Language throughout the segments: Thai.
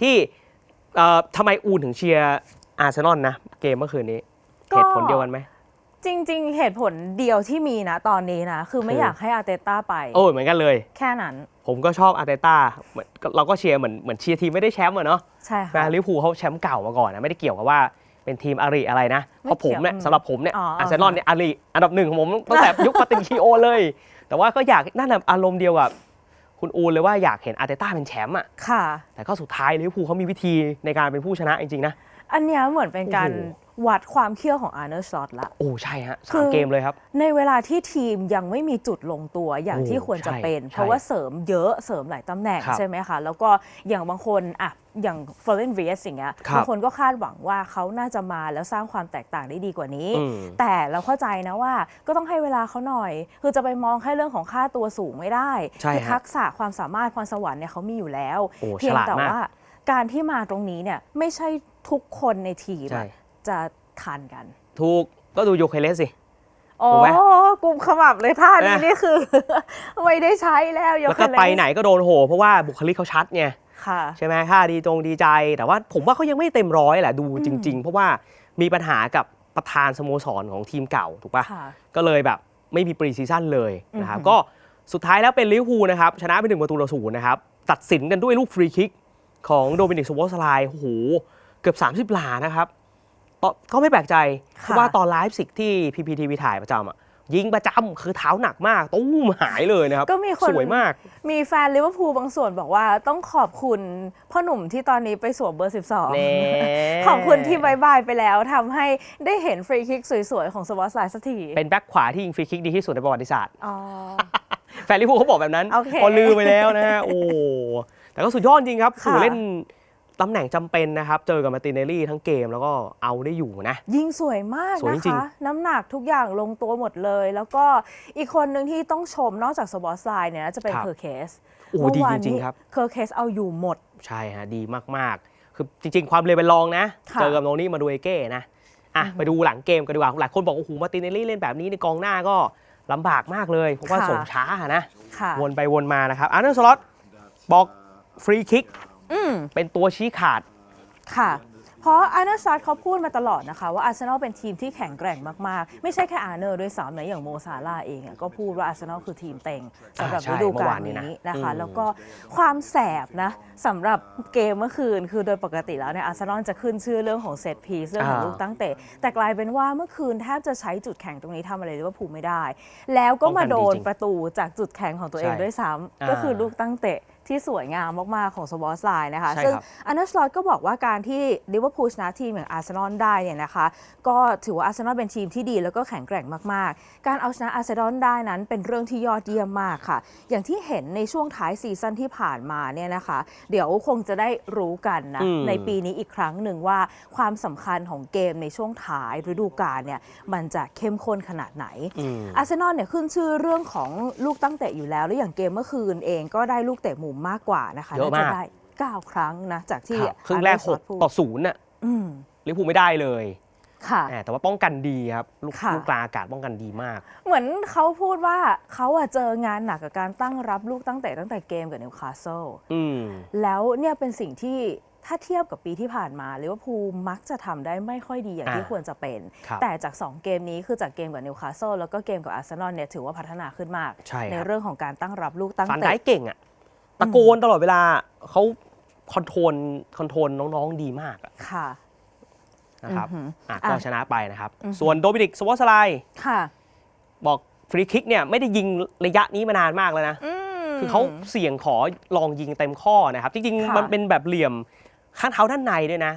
ที่เอ่อทำไมอูนถึงเชียร์อาร์เซนอลนะ เกมเมื่อคืนนี้ก็เหตุผลเดียวกันไหม จริง ๆ เหตุผลเดียวที่มีนะตอนนี้นะ คือไม่คือออยากให้อาร์เตต้าไป โอ้ยเหมือนกันเลย แค่นั้น ผมก็ชอบอาร์เตต้าเหมือนเราก็เชียร์เหมือนเหมือนเชียร์ทีมไม่ได้แชมป์อะเนาะใช่นะค่ะลิเวอร์พูลเขาแชมป์เก่ามาก่อนนะไม่ได้เกี่ยวกับว่าเป็นทีมอารีอะไรนะเพราะผมเนี่ยไม่เกี่ยวสำหรับผมเนี่ยอ๋ออ๋ออาร์เซนอลเนี่ยอารีอันดับหนึ่งของผมตั้งแต่ยุคปาตินคิโอเลย แต่ว่าก็อยากนั่นแหละอารมณ์เดียวกับ คุณอูนเลยว่าอยากเห็นอาร์เตต้าเป็นแชมป์อะค่ะแต่ก็สุดท้ายลิเวอร์พูลเขามีวิธีในการเป็นผู้ชนะจริงๆนะ อันเนี้ยเหมือนเป็นการโอ้โหวัดความเขี้ยวของอาร์เนอร์สล็อตละ โอ้ใช่ฮะคืสามอเกมเลยครับ ในเวลาที่ทีมยังไม่มีจุดลงตัวอย่างโอ้ที่ควรจะใช่เป็นใช่เพราะว่าเสริมเยอะเสริมหลายตำแหน่งครับใช่ไหมคะ แล้วก็อย่างบางคนอะอย่างฟลอเรนเวียสอย่างเงี้ยครับบางคนก็คาดหวังว่าเขาน่าจะมาแล้วสร้างความแตกต่างได้ดีกว่านี้อืมแต่เราเข้าใจนะว่าก็ต้องให้เวลาเขาหน่อย คือจะไปมองแค่เรื่องของค่าตัวสูงไม่ได้ใช่คือฮะทักษะความสามารถพรสวรรค์เนี่ยเขามีอยู่แล้วโอ้เพียงฉลาดแต่มากว่า การที่มาตรงนี้เนี่ยไม่ใช่ทุกคนในทีมใช่ อะจะทันกัน ถูกก็ดูโยเคเลสสิโอ้ถูกไหมกลุ่มขมับเลยท่านี้นะ นี่คือ ไม่ได้ใช้แล้วยแล้วก็เนไปไหนก็โดนโห เพราะว่าบุคลิกเขาชัดไง ค่ะ ใช่ไหมค่าดีจงดีใจ แต่ว่าผมว่าเขายังไม่เต็มร้อยแหละดูจริง ๆ เพราะว่ามีปัญหากับประธานสโมสรของทีมเก่าถูกปะค่ะ ก็เลยแบบไม่มีปรีซีซั่นเลยนะครับ อือหือ ก็สุดท้ายแล้วเป็นลิเวอร์พูลนะครับ ชนะไปหนึ่งประตูต่อศูนย์นะครับ ตัดสินกันด้วยลูกฟรีคิก ของโดมินิกสโวสไลน์โอ้โหเกือบ 30 หลานะครับตอนก็ไม่แปลกใจ เพราะว่าตอนไลฟ์สิกที่พีพีทีวีถ่ายประจำอะยิงประจำคือเท้าหนักมากตู้มหายเลยนะครับ ก็มีคนสวยมาก มีแฟนลิเวอร์พูลบางส่วนบอกว่าต้องขอบคุณพ่อหนุ่มที่ตอนนี้ไปสวมเบอร์แน่12 ขอบคุณที่บายบายไปแล้วทำให้ได้เห็นฟรีคิกสวยๆ ของสวอตไลน์สักที เป็นแบ็คขวาที่ยิงฟรีคิกดีที่สุดในประวัติศาสตร์อ๋อแฟนลิเวอร์พูลเขาบอกแบบนั้นโอเคพอลืมไปแล้วนะฮะโอ้ แต่ก็สุดยอดจริงครับค่ะคือเล่นตำแหน่งจำเป็นนะครับ เจอกับมาร์ตินเนลลี่ทั้งเกมแล้วก็เอาได้อยู่นะ ยิงสวยมากสวยนะจริง คะ น้ำหนักทุกอย่างลงตัวหมดเลย แล้วก็อีกคนหนึ่งที่ต้องชมนอกจากสวอตไลน์เนี่ยน่าจะเป็นครับ เคอร์เคสโอ้ดีจริงๆครับ เคอร์เคสเอาอยู่หมด ใช่ฮะดีมาก ๆ คือจริง ๆ ความเร็วเป็นรองนะ ค่ะ เจอกับโนนี่มาดูเอเก้นะอะไปดูหลังเกมกันดีกว่าหลายคนบอกโอ้โหมาร์ตินเนลลี่เล่นแบบนี้ในกองหน้าก็ลำบากมากเลยเพราะว่าค่ะ ส่งช้านะ ค่ะ วนไปวนมานะครับอาร์เนอร์สล็อตบอก ฟรีคิกอืมเป็นตัวชี้ขาด ค่ะ เพราะอาร์เนอร์ซัตเขาพูดมาตลอดนะคะ ว่าอาร์เซนอลเป็นทีมที่แข็งแกร่งมาก ๆ ไม่ใช่แค่อาร์เนอร์ด้วยซ้ำนะอย่างโมซาลาห์เองอะก็พูดว่าอาร์เซนอลคือทีมเต็งสำหรับอ่าใช่ฤดูกาเมื่อลวานนี้นี้นะนะคะ อืม แล้วก็ความแสบนะสำหรับเกมเมื่อคืน คือโดยปกติแล้วเนี่ยอาร์เซนอลจะขึ้นชื่อเรื่องของเซตพีซเรื่องของลูกตั้งเตะแต่กลายเป็นว่าเมื่อคืนแทบจะใช้จุดแข็งตรงนี้ทำอะไรลิเวอร์พูลไม่ได้ แล้วก็มาโดนประตูจากจุดแข็งของตัวเองใช่ด้วยซ้ำอ่าก็คือลูกตั้งเตะ ที่สวยงามมาก ๆ ของสวอสไลน์นะคะ ใช่ซึ่งครับ อันเดอร์สลอตก็บอกว่าการที่ลิเวอร์พูลชนะทีมอย่างอาร์เซนอลได้เนี่ยนะคะ ก็ถือว่าอาร์เซนอลเป็นทีมที่ดีแล้วก็แข็งแกร่งมาก ๆ การเอาชนะอาร์เซนอลได้นั้นเป็นเรื่องที่ยอดเยี่ยมมากค่ะ อย่างที่เห็นในช่วงท้ายซีซั่นที่ผ่านมาเนี่ยนะคะ เดี๋ยวคงจะได้รู้กันนะ อืม ในปีนี้อีกครั้งหนึ่งว่าความสำคัญของเกมในช่วงท้ายฤดูกาลเนี่ยมันจะเข้มข้นขนาดไหน อืม อาร์เซนอลเนี่ยขึ้นชื่อเรื่องของลูกตั้งเตะอยู่แล้ว แล้วอย่างเกมเมื่อคืนเองก็ได้ลูกเตะมุมมากกว่านะคะเยอะน่าจะมาก ได้9ครั้งนะจากที่ครับครึ่งแรก อาร์เนอร์สล็อตพูด6ต่อศูนย์น่ะอืมลิเวอร์พูลไม่ได้เลยค่ะ แหมแต่ว่าป้องกันดีครับ ลูกค่ะ ลูกกลางอากาศป้องกันดีมาก เหมือนเขาพูดว่าเขาอะเจองานหนักกับการตั้งรับลูกตั้งเตะตั้งแต่เกมกับนิวคาสเซิล อืม แล้วเนี่ยเป็นสิ่งที่ถ้าเทียบกับปีที่ผ่านมาลิเวอร์พูลมักจะทำได้ไม่ค่อยดีอย่างที่อ่าควรจะเป็น ครับแต่จาก 2 เกมนี้คือจากเกมกับนิวคาสเซิลแล้วก็เกมกับอาร์เซนอลเนี่ยถือว่าพัฒนาขึ้นมากใช่ครับ เรื่องของการตั้งรับลูกตั้งฟันได้เตะเก่งอะ ตะโกนตลอดเวลาเขาคอนโทรลคอนโทรลน้องๆดีมากอะค่ะ นะครับอือหืออะอะก็ชนะไปนะครับ อือหือ ส่วนโดมินิกสวอสไลน์ค่ะ บอกฟรีคิกเนี่ยไม่ได้ยิงระยะนี้มานานมากแล้วนะมคือเขาเสี่ยงขอลองยิงเต็มข้อนะครับ จริง ค่ะๆ มันเป็นแบบเหลี่ยมข้างเท้าด้านในด้วยนะ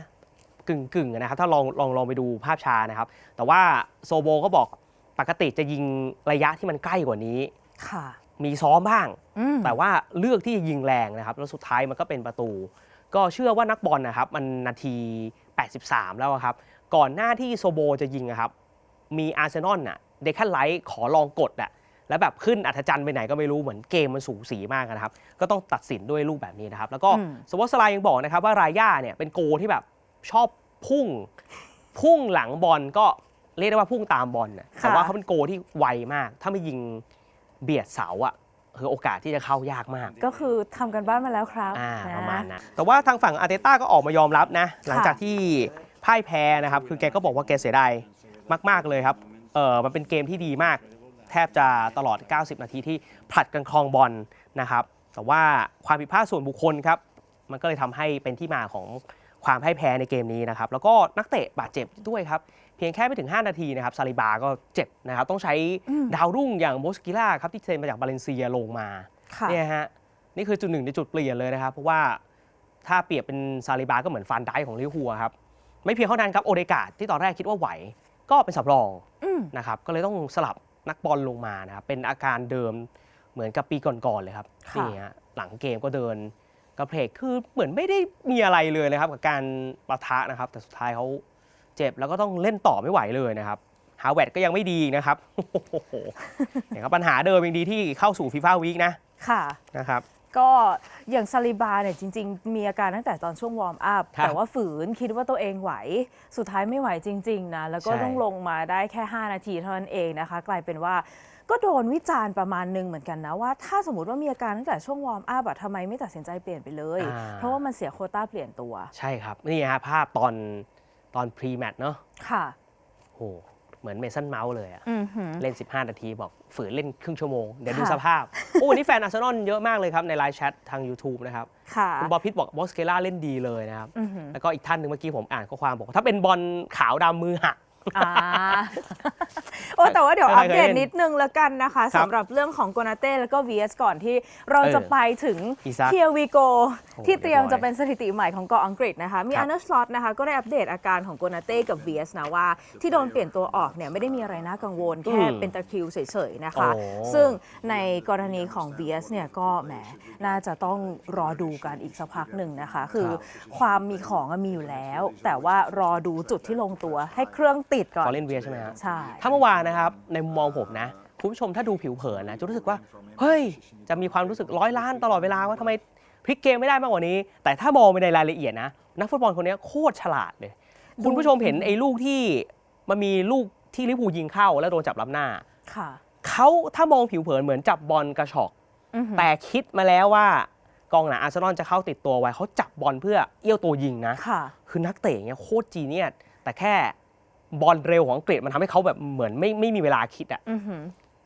กึ่งกึ่งๆนะครับ ถ้าลองลองลองไปดูภาพช้านะครับ แต่ว่าโซโบก็บอกปกติจะยิงระยะที่มันใกล้กว่านี้ ค่ะ มีซ้อมบ้าง อืม แต่ว่าเลือกที่จะยิงแรงนะครับ แล้วสุดท้ายมันก็เป็นประตู ก็เชื่อว่านักบอลนะครับ มันนาที 83 แล้วอะครับ ก่อนหน้าที่โซโบจะยิงอะครับ มีอาร์เซนอลน่ะเดคันไลท์ขอลองกดอะแล้วแบบขึ้นอัธจันทร์ไปไหนก็ไม่รู้เหมือนเกมมันสูสีมากนะครับ ก็ต้องตัดสินด้วยลูกแบบนี้นะครับ แล้วก็อืม สวอตสไลยังบอกนะครับว่ารายย่าเนี่ยเป็นโกที่แบบชอบพุ่ง พุ่งหลังบอลก็เรียกได้ว่าพุ่งตามบอลนะแต่ว่าเขาเป็นโกที่ไวมาก ถ้าไม่ยิง เบียดเสาอะคือโอกาสที่จะเข้ายากมากก็คือทำกันบ้านมาแล้วครับอ่านะประมาณนั้นแต่ว่าทางฝั่งอาร์เตต้าก็ออกมายอมรับนะ หลังจากที่พ่ายแพ้นะครับ คือแกก็บอกว่าแกเสียดายมาก ๆ เลยครับเออมันเป็นเกมที่ดีมาก แทบจะตลอด 90 นาทีที่ผลัดกันครองบอลนะครับ แต่ว่าความผิดพลาดส่วนบุคคลครับ มันก็เลยทำให้เป็นที่มาของ ความพ่ายแพ้ในเกมนี้นะครับแล้วก็นักเตะบาดเจ็บด้วยครับเพียงแค่ไม่ถึง 5 นาทีนะครับซาลิบาก็เจ็บนะครับต้องใช้อืมดาวรุ่งอย่างโมสกิล่าครับที่เซ็นมาจากบาเลนเซียลงมาค่ะเนี่ยฮะนี่คือจุดหนึ่งในจุดเปลี่ยนเลยนะครับ เพราะว่าถ้าเปรียบเป็นซาลิบาก็เหมือนฟันได้ของลิเวอร์พูลอะครับไม่เพียงเท่านั้นครับโอเดกาดที่ตอนแรกคิดว่าไหว ก็เป็นสำรองอืมนะครับก็เลยต้องสลับนักบอลลงมานะครับเป็นอาการเดิมเหมือนกับปีก่อนๆเลยครับค่ะนี่ฮะหลังเกมก็เดิน กระเพกคือเหมือนไม่ได้มีอะไรเลยนะครับกับการปะทะนะครับ แต่สุดท้ายเขาเจ็บแล้วก็ต้องเล่นต่อไม่ไหวเลยนะครับฮาวเวิร์ดก็ยังไม่ดีอีกนะครับโอ้โหเนี่ยครับปัญหาเดิมยังดีที่เข้าสู่ฟีฟ่าวีคนะค่ะนะครับก็อย่างซาลิบาเนี่ยจริง ๆ มีอาการตั้งแต่ตอนช่วงวอร์มอัพครับแต่ว่าฝืนคิดว่าตัวเองไหว สุดท้ายไม่ไหวจริง ๆ นะ แล้วก็ใช่ต้องลงมาได้แค่ 5 นาทีเท่านั้นเองนะคะ กลายเป็นว่า ก็โดนวิจารณ์ประมาณหนึงเหมือนกันนะว่า ถ้าสมมติว่ามีอาการตั้งแต่ช่วงวอร์มอัพอะทำไมไม่ตัดสินใจเปลี่ยนไปเลย อ่า เพราะว่ามันเสียโควต้าเปลี่ยนตัวใช่ครับ นี่ฮะภาพตอนตอนพรีแมตช์เนาะค่ะ โหเหมือนเมสันเมาส์เลยอะอือหือ เล่น 15 นาทีบอกฝืนเล่นครึ่งชั่วโมง เดี๋ยวดูค่ะ สภาพ โอ้วันนี้แฟนอาร์เซนอลเยอะมากเลยครับในไลฟ์แชททาง YouTube นะครับ ค่ะคุณบอลพิทบอกบอสเกล่าเล่นดีเลยนะครับ อือหือแล้วก็อีกท่านหนึ่งเมื่อกี้ผมอ่านข้อความบอกว่าถ้าเป็นบอลขาวดำมือหัก อ่าโอ้แต่ว่าเดี๋ยวใครอัปเดตเคยเล่นนิดนึงแล้วกันนะคะครับสำหรับเรื่องของโกนาเต้แล้วก็ VS ก่อนที่เราจะเออไปถึงอีซักเทียวีโกโอ้ที่เตรียมเรียบร้อยจะเป็นสถิติใหม่ของเกาะอังกฤษนะคะ มีครับอันเดอร์สล็อตนะคะ ก็ได้อัปเดตอาการของโกนาเต้กับ VS นะว่า ที่โดนเปลี่ยนตัวออกเนี่ยไม่ได้มีอะไรน่ากังวล แค่อืมเป็นตะคริวเฉยๆนะคะโอ้ซึ่งในกรณีของ VS เนี่ยก็แหมน่าจะต้องรอดูกันอีกสักพักหนึ่งนะคะ คือครับความมีของอะมีอยู่แล้ว แต่ว่ารอดูจุดที่ลงตัวให้เครื่องติดก่อนฟอเล่นเวียใช่ไหมฮะใช่ ถ้าเมื่อวานนะครับในมุมมองผมนะคุณผู้ชมถ้าดูผิวเผินนะจะรู้สึกว่าเฮ้ยจะมีความรู้สึกร้อยล้านตลอดเวลาว่าทำไมพลิกเกมไม่ได้มากกว่านี้ แต่ถ้ามองไปในรายละเอียดนะนักฟุตบอลคนนี้โคตรฉลาดเลย คุณผู้ชมเห็นไอ้ลูกที่มันมีลูกที่ลิเวอร์พูลยิงเข้าแล้วโดนจับล้ำหน้า ค่ะเขาถ้ามองผิวเผินเหมือนจับบอลกระชอก อือหือแต่คิดมาแล้วว่ากองหลังอาร์เซนอลจะเข้าติดตัวไว้เขาจับบอลเพื่อเอี้ยวตัวยิงนะ ค่ะ คือนักเตะเนี่ยโคตรจีเนียสแต่แค่ บอลเร็วของอังกฤษมันทำให้เขาแบบเหมือนไม่ไม่มีเวลาคิดอะอือหือ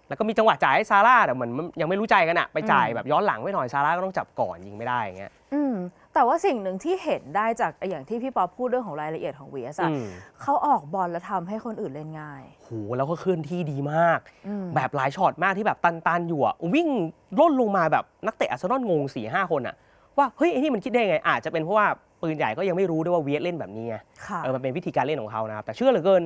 แล้วก็มีจังหวะจ่ายให้ซาร่าแต่เหมือนยังไม่รู้ใจกันอะไปจ่ายอืมแบบย้อนหลังไว้หน่อยซาร่าก็ต้องจับก่อนยิงไม่ได้อย่างเงี้ยอืมแต่ว่าสิ่งหนึ่งที่เห็นได้จากอย่างที่พี่ป๊อปพูดเรื่องของรายละเอียดของ VS อะอืมเขาออกบอลแล้วทำให้คนอื่นเล่นง่ายโหแล้วก็เคลื่อนที่ดีมากอืมแบบหลายช็อตมากที่แบบตันๆอยู่อะวิ่งล่นลงมาแบบนักเตะอาร์เซนอลงง4ี่ห้าคนอะว่าเฮ้ยไอ้นี่มันคิดได้ไงอาจจะเป็นเพราะว่า ปืนใหญ่ก็ยังไม่รู้ด้วยว่าเวียดเล่นแบบนี้ไงค่ะ เออมันเป็นวิธีการเล่นของเขานะครับแต่เชื่อเหลือเกิน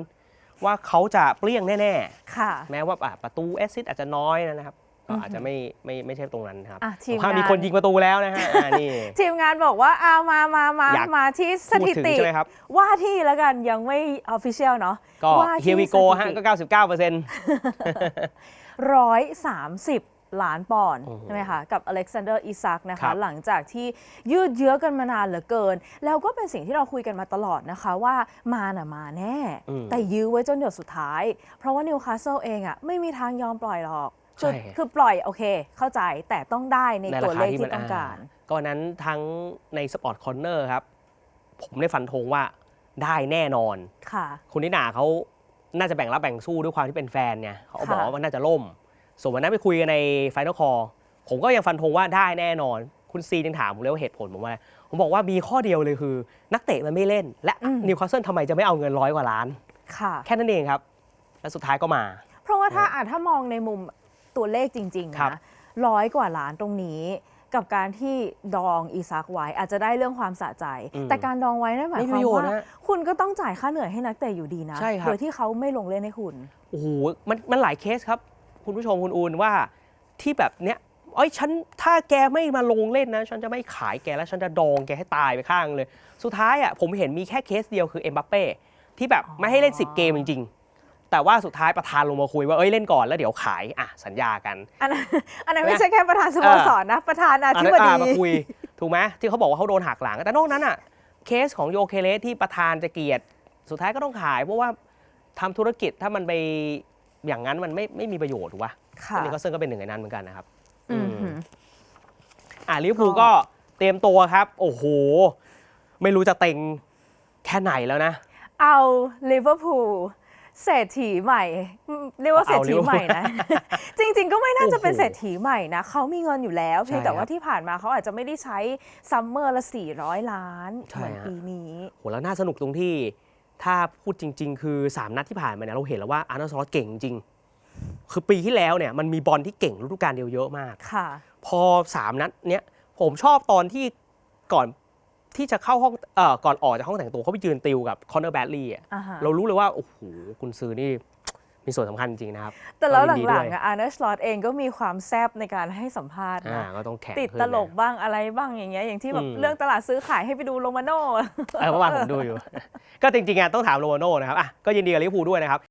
ว่าเขาจะเปรี้ยงแน่ค่ะ ๆ แม้ว่าอะประตูแอสซิสต์อาจจะน้อยนะครับก็อือฮึอาจจะไม่ไม่ไม่ใช่ตรงนั้นนะครับอะทีมถ้างานมีคนยิงประตูแล้วนะฮะอ่านี่ ทีมงานบอกว่าเอามามามาอยาก มาที่สพูดถิถึงติ ใช่ไหมครับ ว่าที่แล้วกันยังไม่ออฟฟิเชียลเนาะก็ว่าที่เฮียวิโกสถิติฮะก็ 99เปอร์เซ็นต์ร้อยสามสิบ ล้านปอนด์โอ้โหใช่ไหมคะ กับอเล็กซานเดอร์อิซักนะครัคะ บ หลังจากที่ยืดเยื้อกันมานานเหลือเกิน แล้วก็เป็นสิ่งที่เราคุยกันมาตลอดนะคะว่ามาน่ะมาแน่ อืมแต่ยื้อไว้จนหยดสุดท้าย เพราะว่านิวคาสเซิลเองอะไม่มีทางยอมปล่อยหรอกคือใช่คือปล่อยโอเค เข้าใจแต่ต้องได้ในในตัวราเลคาขที่ที่มันต้องการอ่าก็นั้นทั้งในสปอร์ตคอนเนอร์ครับ ผมได้ฟันธงว่าได้แน่นอน ค่ะ คุณนิน่าเขาน่าจะแบ่งรับแบ่งสู้ด้วยความที่เป็นแฟนเนี่ยเขาบอกค่ะ ว่ามันน่าจะล่ม ส่วนวันนั้นไปคุยกันในไฟนอลคอผมก็ยังฟันธงว่าได้แน่นอน คุณซียังถามผมเลยว่าเหตุผลผมว่าผมบอกว่ามีข้อเดียวเลยคือ นักเตะมันไม่เล่น และอืมนิวคาสเซิลทำไมจะไม่เอาเงินร้อยกว่าล้าน ค่ะ แค่นั้นเองครับ และสุดท้ายก็มา เพราะว่าถ้าอะถ้ามองในมุมตัวเลขจริงๆครับนะร้อยกว่าล้านตรงนี้กับการที่ดองอีซักไว้อาจจะได้เรื่องความสะใจอืมแต่การดองไว้นั่นหมายไม่คมีวามประโยชน์ว่านะคุณก็ต้องจ่ายค่าเหนื่อยให้นักเตะอยู่ดีนะใช่ครับโดยที่เขาไม่ลงเล่นให้คุณ โอ้โห มันมันหลายเคสครับ คุณผู้ชมคุณอูนว่าที่แบบเนี้ยเอ้ยฉันถ้าแกไม่มาลงเล่นนะ ฉันจะไม่ขายแกแล้วฉันจะดองแกให้ตายไปข้างเลย สุดท้ายอะผมเห็นมีแค่เคสเดียวคือเอ็มบัปเป้ที่แบบไม่ให้เล่น 10 เกมจริง ๆ แต่ว่าสุดท้ายประธานลงมาคุยว่าเอ้ยเล่นก่อนแล้วเดี๋ยวขายอะสัญญากัน อันนั้นอันนั้นไม่ใช่แค่ประธานสโมสรนะ ประธานาอันธินั้นบอะดีมาคุยถูกไหมที่เขาบอกว่าเขาโดนหักหลัง แต่นอกนั้นอะเคสของโยเคเลสที่ประธานจะเกลียด สุดท้ายก็ต้องขายเพราะว่าทำธุรกิจถ้ามันไป อย่างนั้นมันไม่ไม่มีประโยชน์ถูกปะค่ะนิวคาสเซิลก็เป็นหนึ่งในนั้นเหมือนกันนะครับ อืมอืม อ่าลิเวอร์พูลก็ ก็เตรียมตัวครับ โอ้โห ไม่รู้จะเต็งแค่ไหนแล้วนะ เอาลิเวอร์พูลเศรษฐีใหม่อืมเรียกว่าเศรษฐีใหม่นะ จริงๆ ก็ไม่น่าจะเป็นโอ้โหเศรษฐีใหม่นะเขามีเงินอยู่แล้ว เพียงแต่ใช่ครับว่าที่ผ่านมาเขาอาจจะไม่ได้ใช้ซัมเมอร์ละ 400 ล้าน ใช่เหมือนฮะ ปีนี้ โหแล้วน่าสนุกตรงที่ ถ้าพูดจริง ๆ คือ 3 นัดที่ผ่านมาเนี่ยเราเห็นแล้วว่าอาร์เนสลอตเก่งจริง คือปีที่แล้วเนี่ยมันมีบอลที่เก่งฤดูกาลเดียวเยอะมาก ค่ะ พอ 3 นัดเนี้ยผมชอบตอนที่ก่อนที่จะเข้าห้องเอ่อก่อนออกจากห้องแต่งตัวเขาไปยืนติวกับคอนเนอร์แบดลีย์อะอ่าฮะ เรารู้เลยว่า โอ้โห คุณซื้อนี่ มีส่วนสำคัญจริงนะครับแต่แล้วก็ยินดีหลัด้งวยๆอะอาร์เนสลอตเองก็มีความแซบในการให้สัมภาษณ์อ่านะ ก็ต้องแข่งติดขึ้นตนะลกบ้างอะไรบ้างอย่างเงี้ยอย่างที่แบบอืมเรื่องตลาดซื้อขายให้ไปดูโรมาโน่ เออเมื่อวานผมดูอยู่ ก็จริงๆอะต้องถามโรนัลโดนะครับอะก็ยินดีกับลิเวอร์พูลด้วยนะครับ